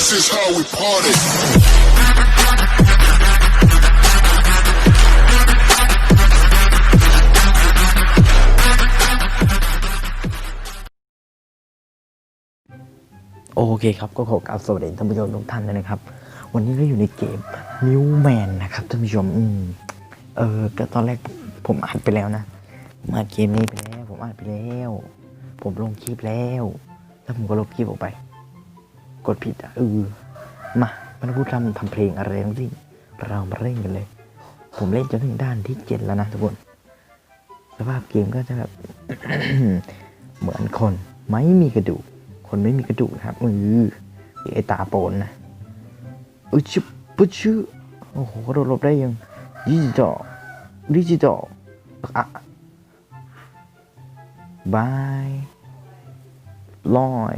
This is how we party. โอเคครับก็ขอกราบสวัสดีท่านผู้ชมทุกท่านเลยนะครับ วันนี้เราอยู่ในเกม Newman นะครับท่านผู้ชมอืมเออก็ตอนแรกผมอัดไปแล้วนะผมอัดเกมนี้ไปแล้ว ผมอัดไปแล้ว ผมลงคลิปแล้ว แล้วผมก็ลบคลิปออกไป กดผิดอะเออมามันพูดทำทำเพลงอะไรทั้งสิ้นเรามาเล่นกันเลย ผมเล่นจนถึงด้านที่เจ็ดแล้วนะทุกคนสภาพเกมก็จะแบบเหมือนคนไม่มีกระดูก คนไม่มีกระดูกครับมือไอตาโปนนะอุชิปุชิโอ้โหกระโดดหลบได้ยังดิจิตอลดิจิตอลอะบายลอย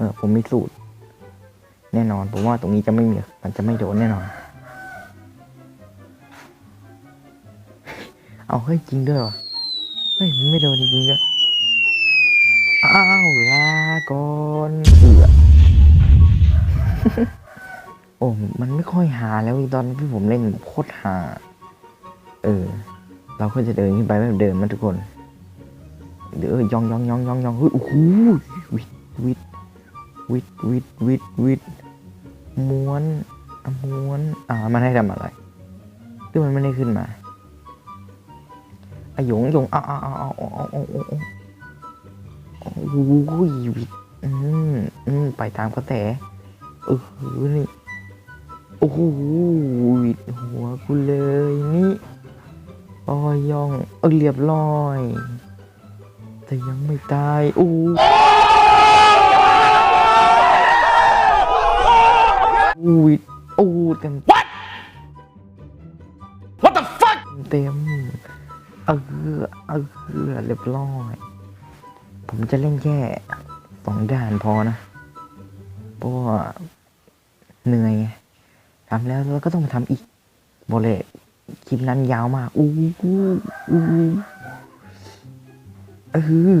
ออผมมีสูตร แน่นอน ผมว่าตรงนี้จะไม่มีมันจะไม่โดนแน่นอน เอาเฮ้ยจริงด้วยวะเฮ้ยมันไม่โดนจริงๆด้วยอ้าวลาก่อนเอือโอ้มันไม่ค่อยหาแล้วตอนที่ผมเล่นโคตรหา เออ เราก็จะเดินขึ้นไปแบบเดิมนะทุกคนเดี๋ยวย่องย่องย่องย่องย่องเฮ้ยโอ้โหวิดวิด วิดวิดวิดวิดม้วนม้วน อ่า มันให้ทำอะไรที่มันไม่ได้ขึ้นมาอหยงหยงอ้าวอ้าวอ้าวอ้าวอ้าวอ้าวอ้ยวิดอืมอืมไปตามกระแสเออนี่โอ้โหวิดหัวกูเลยนี่อ้อยองเออเรียบร้อย แต่ยังไม่ตายโอ้ วิดโอ้เต็ม What What the fuck เต็มเออเออเรียบร้อย ผมจะเล่นแค่สองด่านพอนะ เพราะว่าเหนื่อยไงทำแล้วแล้วก็ต้องมาทำอีกโบเลคลิปนั้นยาวมาก อู้อู้อู้เออ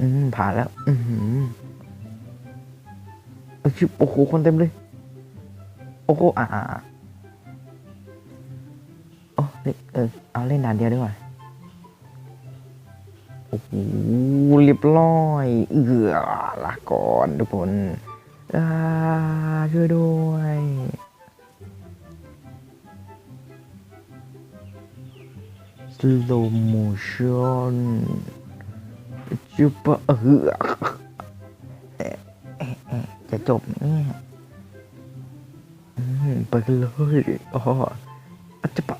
อืมผ่านแล้ว อือ หือโอ้โหคนเต็มเลย โอ้โหอ่าอ่าอ่าโอ้เล่นเออเอาเล่นด่านเดียวดีกว่าโอ้โหเรียบร้อยเอือลาก่อนทุกคนอ่าช่วยด้วย slow motion จุบะเออ จะจบเนี่ยอืมไปกันเลยอ๋ออาจจะปะ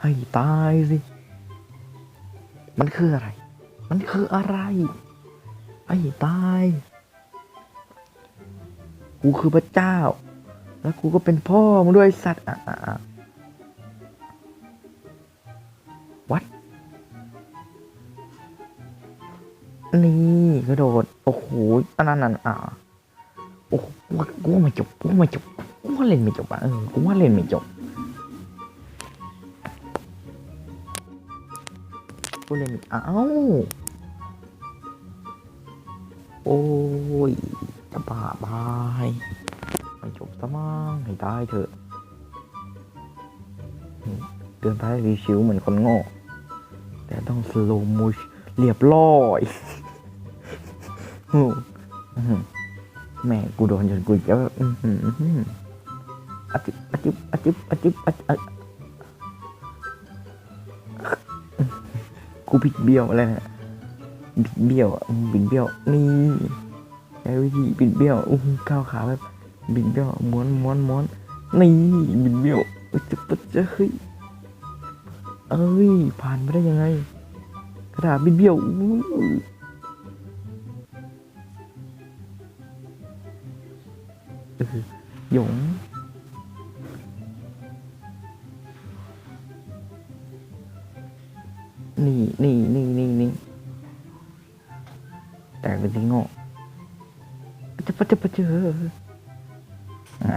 ให้ตายสิ มันคืออะไร มันคืออะไรให้ตาย กูคือพระเจ้า แล้วกูก็เป็นพ่อมึงด้วยสัตว์อะอะอะวัด นี่กระโดด โอ้โหอันนั้นนั่นอะ อ้กูว่ากูว่าไม่จบกูว่าไม่จบกูว่าเล่นไม่จบอะเออกูว่าเล่นไม่จบกูเล่นอีกอ้าวโอ้ยจะบ้าบายไม่จบซะมั้งให้ตายเถอะเดินไปรีชิวเหมือนคนโง่แต่ต้องสโลมูชเรียบร้อย อืมอื้อหือ แม่กูโดนจนกูจะแบบอือหืออื้อหืออจิบอจิบอจิบอจิบอจิบกูบิดเบี้ยวอะไรนะบิดเบี้ยวอะอืมบิดเบี้ยวนี่ใช้วิธีบิดเบี้ยวอู้ก้าวขาแบบบิดเบี้ยวม้วนม้วนม้วนนี่บิดเบี้ยวอ้ยจะปะจะเฮ้ยเอ้ยผ่านไปได้ยังไงกระดาษบิดเบี้ยว หยงนี่นี่นี่นี่นี่แต่เป็นที่โง่จะปะจะปะเจออ่า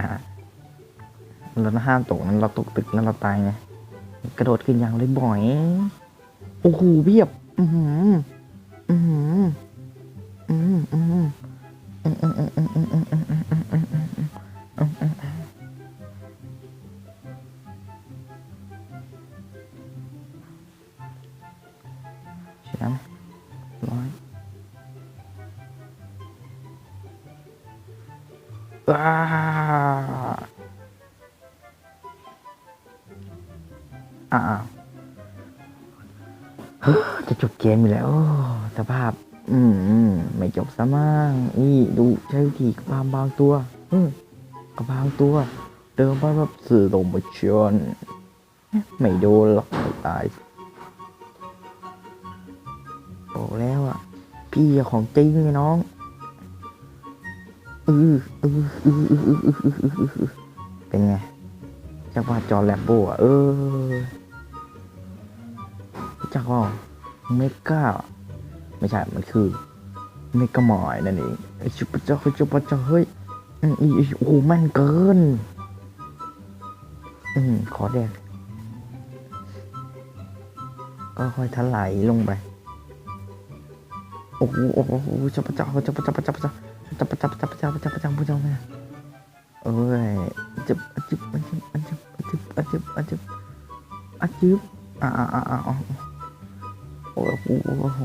เราห้ามตกนั้นเราตกตึกแล้วเราตายไงกระโดดขึ้นยางเลยบ่อย โอ้โหเบียบ อือหืออืมอืมอืมอืมอืมอืมอืมอืมอืมอืม นะร้อยว้าอ่าเฮ้จะจบเกมอยู่แล้วสภาพ อืม ไม่จบซะมั่งนี่ดูใช้วิธีความบางตัว อืมก็บางตัว เดินไปแบบสื่อลงมาชนไม่โดนหรอกตาย พี่ของจริงไงน้องอืออืออืออืออืออืออเป็นไงจักว่าจอแลบโบอะเออจักว่าเมก้าไม่ใช่ มันคือเมกามอยนั่นเองไอชุบจ้าชุบจ้าเฮ้ยอืออือโอ้มันเกิน อืมขอแดงก็ค่อยถลายลงไป โอ้โหโอ้โหโอ้โหจับจับจับจับจับจับจับจับจับจับจับจับจับจับจับเนี่ยเอ้ยจับจับจับจับจับจับจับจับจับอ่าอ่าอ่าอ่าโอ้โหโอ้โห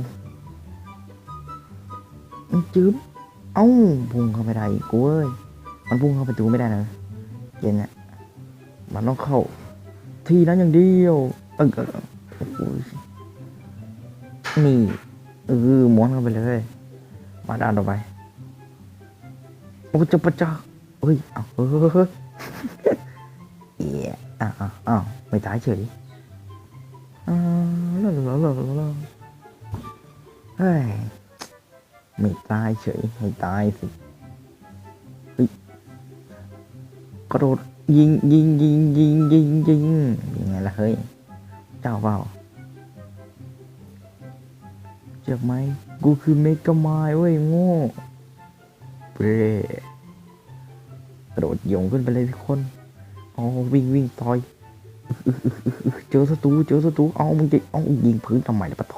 จืบเอ้าพุ่งเข้าไปได้กูเอ้ยมันพุ่งเข้าประตูไม่ได้นะเย็นเนี่ยมันต้องเข้า ที่นั้นอย่างเดียวเออโอ้โหนี่ เออม้วนเข้าไปเลยมาด้านต่อไปโอ้จะปะจ้าเฮ้ยเอาเฮ้ยเฮ้ยเฮ้ยเอียอ้าวอ้าวอ้าวไม่ตายเฉยอ้าวลาลาลาลาลาเฮ้ยไม่ตายเฉยให้ตายสิเฮ้ยกระโดดยิงยิงยิงยิงยิงยิงยังไงล่ะเฮ้ยเจ้าเปล่าเจ็บไหม กูคือเมกะไมล์เว้ยโง่เบ้กระโดดโยงขึ้นไปเลยทุกคนเอวิ่งวิ่งต่อยเจอศัตรูเจอศัตรูเอามึงจะเอายิงพื้นทำไมล่ะปะโถ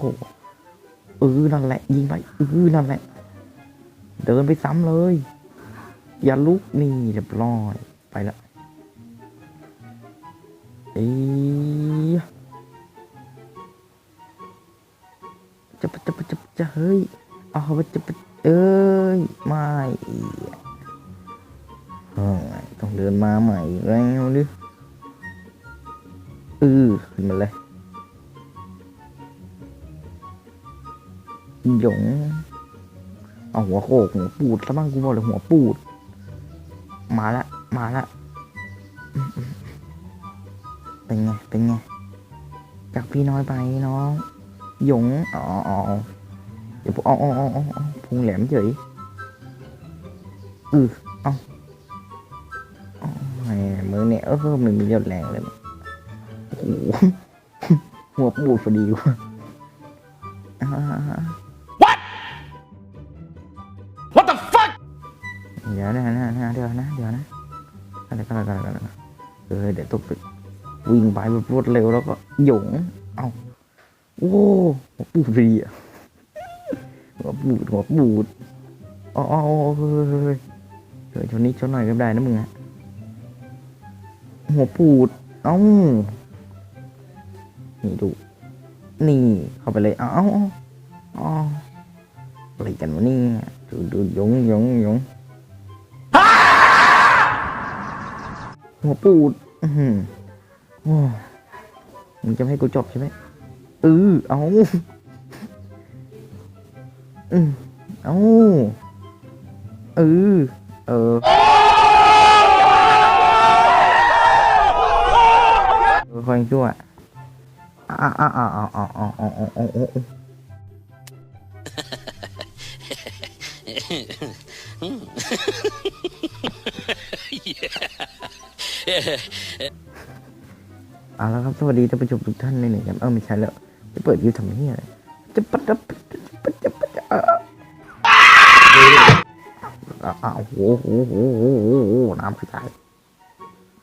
เออนั่นแหละ ยิงไปเออนั่นแหละ เดินไปซ้ำเลย อย่าลุกนี่เรียบร้อยไปละเอ้ย จะจะจะจะจะเฮ้ยเอาไปจะปเอ้ยไม่อีกเฮ้ยต้องเดินมาใหม่แล้วดิเออขึ้นมาเลยหยงเอาหัวโขกหัวปูดซะบ้างกูบอกเลยหัวปูด มาละ มาละ เป็นไง เป็นไง จากพี่น้อยไปน้อง หยงอ๋ออ๋อเดี๋ยวอ๋ออ๋ออ๋ออ๋อพุงแหลมเฉยอือเอาเอาแหมมือเนี่ยเออมันมียอดแรงเลยโอ้โหหัวปูดพอดีว่ะอ่า What the fuck? เดี๋ยวนะนะนะเดี๋ยวนะเดี๋ยวนะอะไรกันอะไรกันอะไรกันเออเดี๋ยวต้องไปวิ่งไปแบบรวดเร็วแล้วก็หยงเอา โอ้หัวปูดพอดีอะหัวปูดหัวปูดอ๋อเฮ้ยเฮ้ยเฮ้ยเฮ้ยชนนี้ชนหน่อยก็ได้นะมึงอะหัวปูด เอ้า นี่ดู นี่ เข้าไปเลย เอ้าเอ้าเอ้าเอ้าอะไรกันวะนี่ดูดูยงยงยงหัวปูด อือหือโอ้มึงจะให้กูจบใช่ไหม เออเอาอืมเอ้าเออเออเออคอยชั่วอ่าอ่าอ่าอ่าอ่าอ่าอ่าอ่าอ่าเอาละครับ สวัสดีท่านผู้ชมทุกท่านเลยนะครับเออไม่ใช่แล้ว จะเปิดยูทำเนี้ยอะไรจะปัดจะปัดจะปัดจะปัดจะเอออ่าอ่าโอ้โหโอ้โหโหโหน้ำกระจาย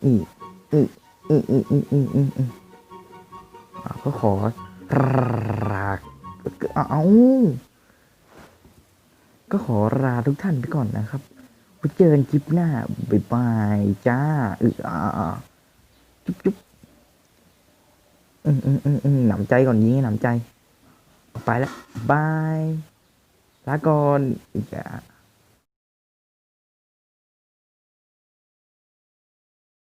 อืมอืมอืมอืมอืมอืมอืมอืมอ่าก็ขอรากเอาก็ขอลาทุกท่านไปก่อนนะครับไว้เจอกันคลิปหน้า บ๊ายบายจ้าเอออ่าอ่าจุ๊บจุ๊บ อืมอืมอืมอืมหนำใจก่อนยิงให้หนำใจ ไปแล้วบายลาก่อนอีกอะ